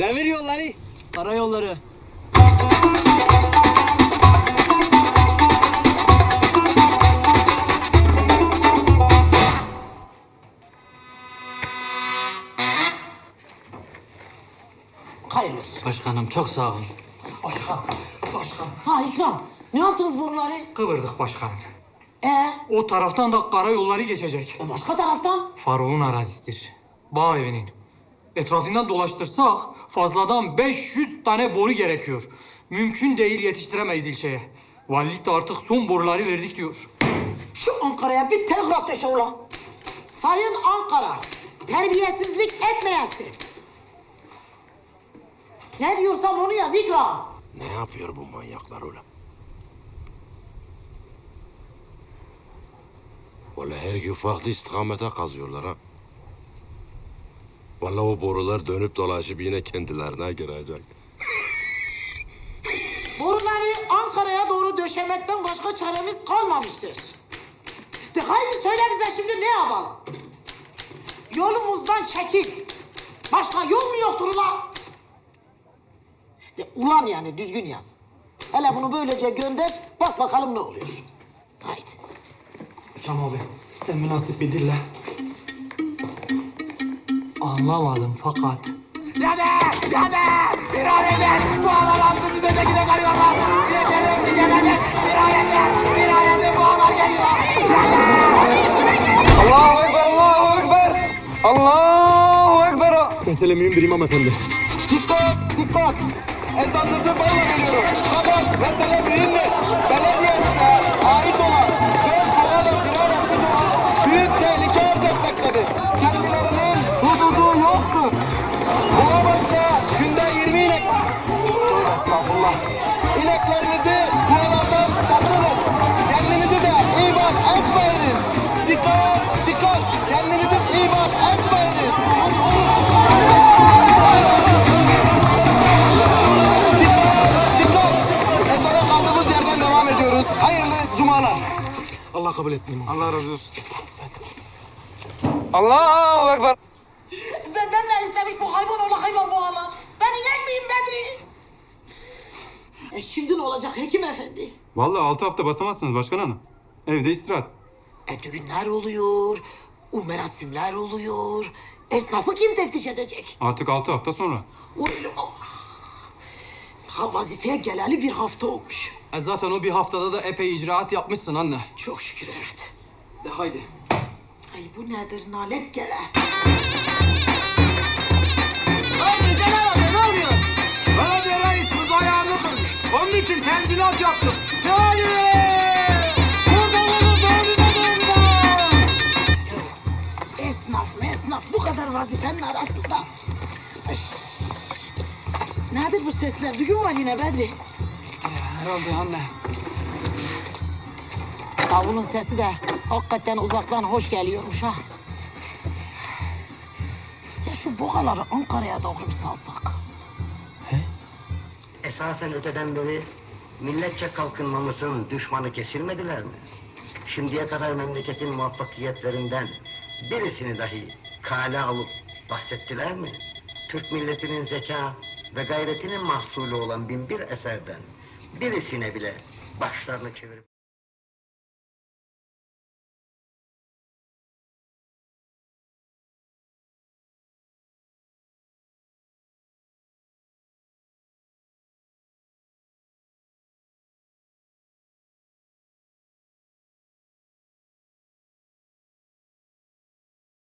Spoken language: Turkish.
Demir yolları, karayolları. Hayırlı olsun. Başkanım çok sağ olun. Başkan, başkan. Ha İkram, ne yaptınız boruları? Kıvırdık başkanım. Ee, O taraftan da karayolları geçecek. e başka taraftan? Faroğun arazisidir. Bağ evinin. Etrafından dolaştırsak fazladan 500 tane boru gerekiyor. Mümkün değil yetiştiremeyiz ilçeye. Valilik de artık son boruları verdik diyor. Şu Ankara'ya bir telgraf döşe ulan. Sayın Ankara, terbiyesizlik etmeyesin. Ne diyorsam onu yaz İkram. Ne yapıyor bu manyaklar öyle? Vallahi her gün farklı istikamete kazıyorlar ha. Vallahi o borular dönüp dolaşıp yine kendilerine girecek. Boruları Ankara'ya doğru döşemekten başka çaremiz kalmamıştır. De haydi söyle bize şimdi ne yapalım? Yolumuzdan çekil. Başka yol mu yoktur ulan? De ulan yani düzgün yaz. Hele bunu böylece gönder, bak bakalım ne oluyor. Haydi. Şam abi sen münasip bir dille. Anlamadım fakat Dede! Dede! Bir an edin! Bu adam astı düzece gide karıyorlar! İneklerin hepsi geberde! Bir an edin! Bir an edin! Bu adam geliyor! Allahu Ekber, Allahu Ekber. Allahu Ekber. Mesele mühimdir İmam Efendi. Dikkat, dikkat. Ezanınızı bayla veriyorum. Fakat mesele mühimdir. Belediyemize cumalar. Allah kabul etsin İmam. Allah razı olsun. Allahu Ekber. Benden ne istemiş bu hayvan oğlu hayvan bu Allah? Ben inek miyim Bedri? E şimdi ne olacak hekim efendi? Vallahi altı hafta basamazsınız başkan hanım. Evde istirahat. E düğünler oluyor, o merasimler oluyor. Esnafı kim teftiş edecek? Artık altı hafta sonra. Uy, Allah. Ha vazifeye geleli bir hafta olmuş. E zaten o bir haftada da epey icraat yapmışsın anne. Çok şükür evet. De haydi. Ay bu nedir nalet gele? Belediye reisimiz ayağını kırmış. Onun için tenzilat yaptım. Yani! Burada doğru da doğru Esnaf mı esnaf bu kadar vazifenin arasında. Ay. Nedir bu sesler? Düğün var yine Bedri. Herhalde anne. Davulun sesi de hakikaten uzaktan hoş geliyormuş ha. Ya şu boğaları Ankara'ya doğru mu salsak? Esasen öteden beri milletçe kalkınmamızın düşmanı kesilmediler mi? Şimdiye kadar memleketin muvaffakiyetlerinden birisini dahi kale alıp bahsettiler mi? Türk milletinin zeka ve gayretinin mahsulü olan bin bir eserden birisine bile başlarını çevirip